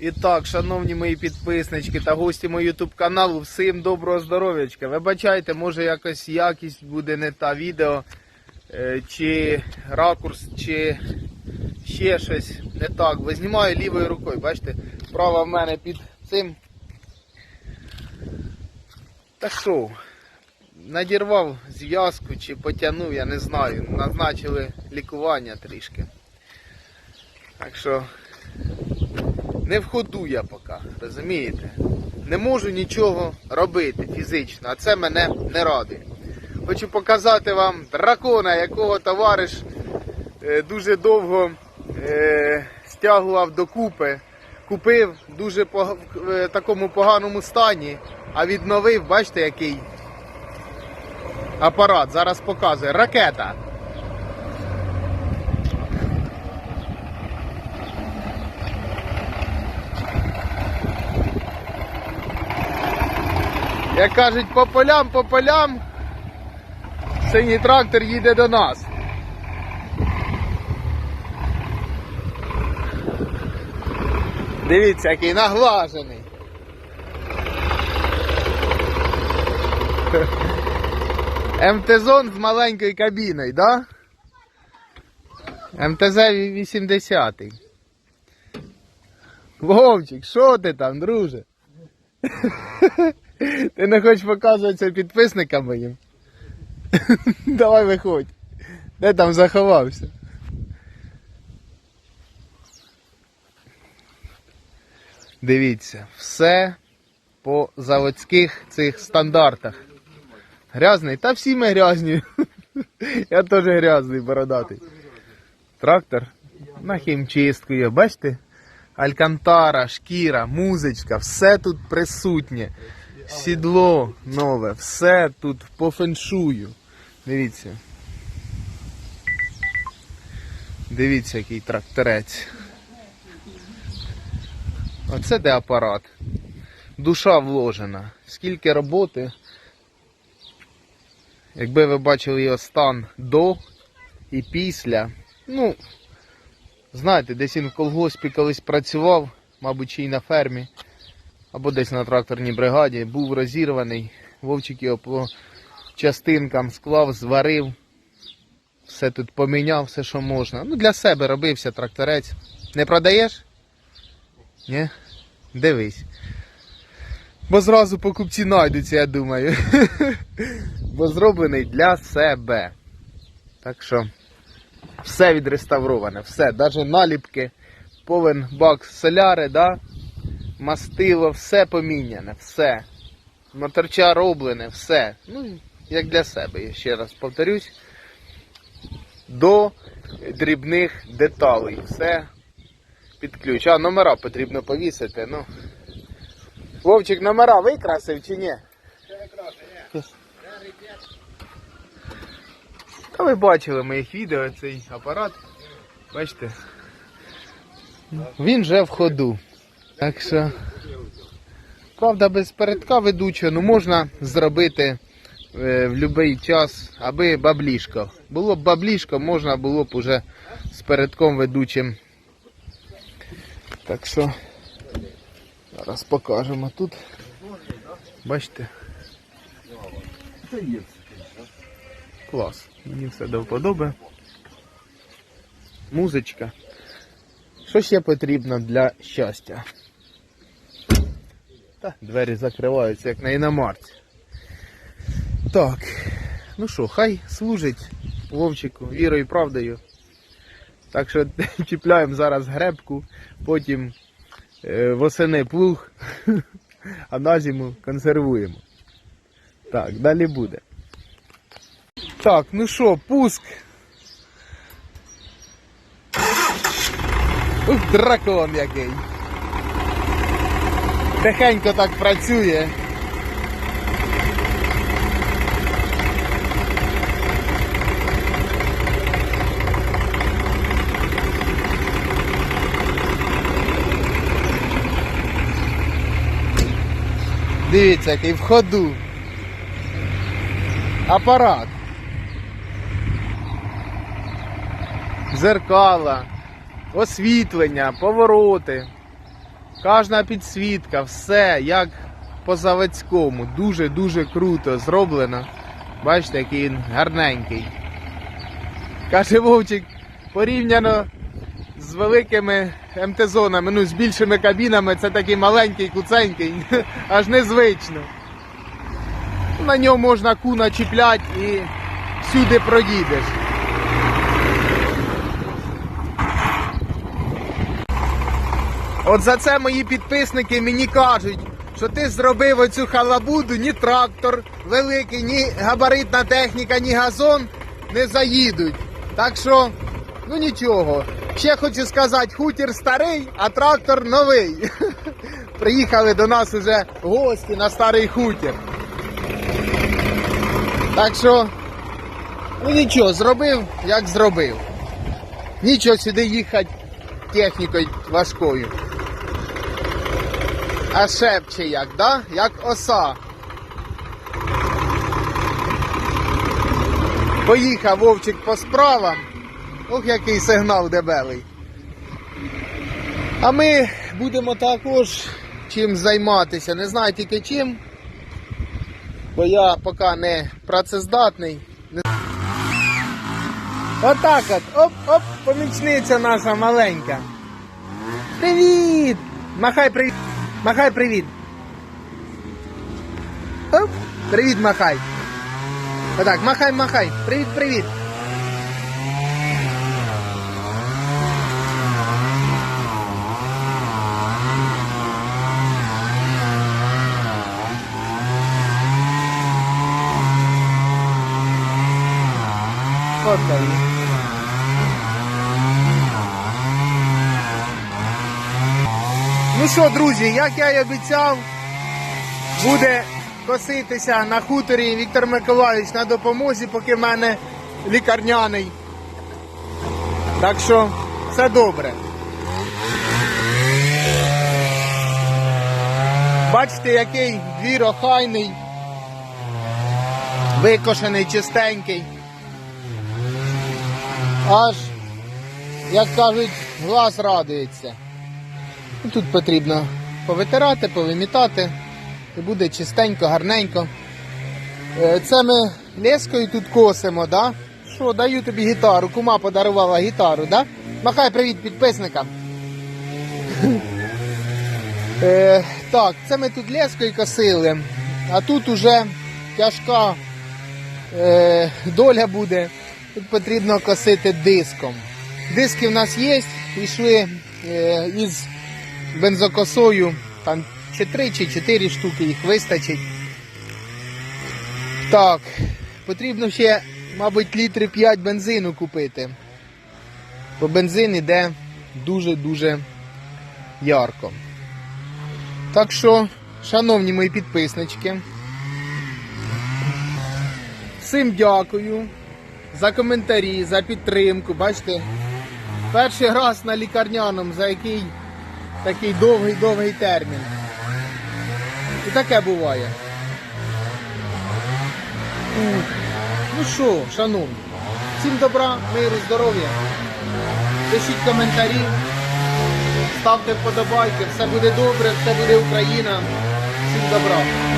І так, шановні мої підписнички та гості мого ютуб каналу, всім доброго здоров'ячка. Вибачайте, може якось якість буде не та відео, е, чи ракурс, чи ще щось не так. Бо знімаю лівою рукою, бачите, права в мене під цим. Та що, надірвав зв'язку чи потягнув, я не знаю. Назначили лікування трішки. Так що не в ходу я поки, розумієте? Не можу нічого робити фізично, а це мене не радує. Хочу показати вам дракона, якого товариш е, дуже довго е, стягував докупи. Купив дуже в е, такому поганому стані, а відновив, бачите, який апарат. Зараз показує. Ракета. Як кажуть, по полям, по полям, синій трактор їде до нас. Дивіться, який наглажений. МТ-зон з маленькою кабіною, да? МТЗ 80. Вовчик, що ти там, друже? Ти не хочеш показуватися підписникам моїм? Давай виходь. Де там заховався? Дивіться, все по заводських цих стандартах. Грязний? Та всі ми грязні. Я теж грязний, бородатий. Трактор на хімчистку є, бачите? Алькантара, шкіра, музичка, все тут присутнє. Сідло нове, все тут по феншую. Дивіться. Дивіться, який тракторець. Оце де апарат. Душа вложена. Скільки роботи. Якби ви бачили його стан до і після. Ну, знаєте, десь він в колгоспі колись працював, мабуть, й на фермі, або десь на тракторній бригаді, був розірваний, вовчик його по частинкам склав, зварив, все тут поміняв, все, що можна. Ну, для себе робився тракторець. Не продаєш? Ні? Дивись. Бо зразу покупці знайдуться, я думаю. Бо зроблений для себе. Так що все відреставроване, все, навіть наліпки, повен бак соляри, да? Мастило, все поміняне, все. Моторча роблене, все. Ну, як для себе, я ще раз повторюсь. До дрібних деталей. Все під ключ. А номера потрібно повісити. Ну. Вовчик номера викрасив чи ні? Та ви бачили моїх відео цей апарат. Бачите? Він вже в ходу. Так що. Правда, без передка ведучого, ну можна зробити е, в будь-який час, аби баблішко. Було б баблішко, можна було б уже з передком ведучим. Так що зараз покажемо тут. Бачите? Клас. Мені все до вподоби. Музичка. Що ще потрібно для щастя? Та, двері закриваються, як на іномарці. Так, ну що, хай служить Вовчику вірою і правдою. Так що чіпляємо зараз гребку, потім е, восени плуг, а на зиму консервуємо. Так, далі буде. Так, ну що, пуск. Ух, дракон який. Тихенько так працює. Дивіться, який в ходу. Апарат. Зеркала, освітлення, повороти. Кожна підсвітка, все як по заводському. Дуже-дуже круто зроблено. Бачите, який він гарненький. Каже Вовчик, порівняно з великими МТ-зонами, ну з більшими кабінами, це такий маленький, куценький, аж незвично. На нього можна куна чіпляти і всюди проїдеш. От за це мої підписники мені кажуть, що ти зробив оцю халабуду, ні трактор великий, ні габаритна техніка, ні газон не заїдуть. Так що, ну нічого. Ще хочу сказати, хутір старий, а трактор новий. Приїхали до нас уже гості на старий хутір. Так що, ну нічого, зробив, як зробив. Нічого сюди їхати технікою важкою. А шепче як, да? Як оса. Поїхав вовчик по справам. Ох, який сигнал дебелий. А ми будемо також чим займатися. Не знаю тільки чим. Бо я поки не працездатний. Отак от. Оп-оп, помічниця наша маленька. Привіт! Махай привіт! Махай привіт! Оп! Привіт, махай! Отак, махай, махай! Привіт, привіт! Ну що, друзі, як я й обіцяв, буде коситися на хуторі Віктор Миколаївич на допомозі, поки в мене лікарняний. Так що все добре. Бачите, який двір охайний, викошений, чистенький. Аж, як кажуть, глаз радується. Тут потрібно повитирати, повимітати. І буде чистенько, гарненько. Е, Це ми лескою тут косимо, да? Що, даю тобі гітару. Кума подарувала гітару, да? Махай привіт підписникам. Е, так, це ми тут лескою косили, а тут уже тяжка е, доля буде. Тут потрібно косити диском. Диски в нас є, йшли е, із бензокосою, там чи 3 чи 4 штуки їх вистачить. Так, потрібно ще, мабуть, літри 5 бензину купити. Бо бензин іде дуже-дуже ярко. Так що, шановні мої підписнички, всім дякую за коментарі, за підтримку. Бачите, перший раз на лікарняному, за який такий довгий-довгий термін. І таке буває. Ну що, шановні, всім добра, миру, здоров'я. Пишіть коментарі, ставте вподобайки, все буде добре, все буде Україна. Всім добра.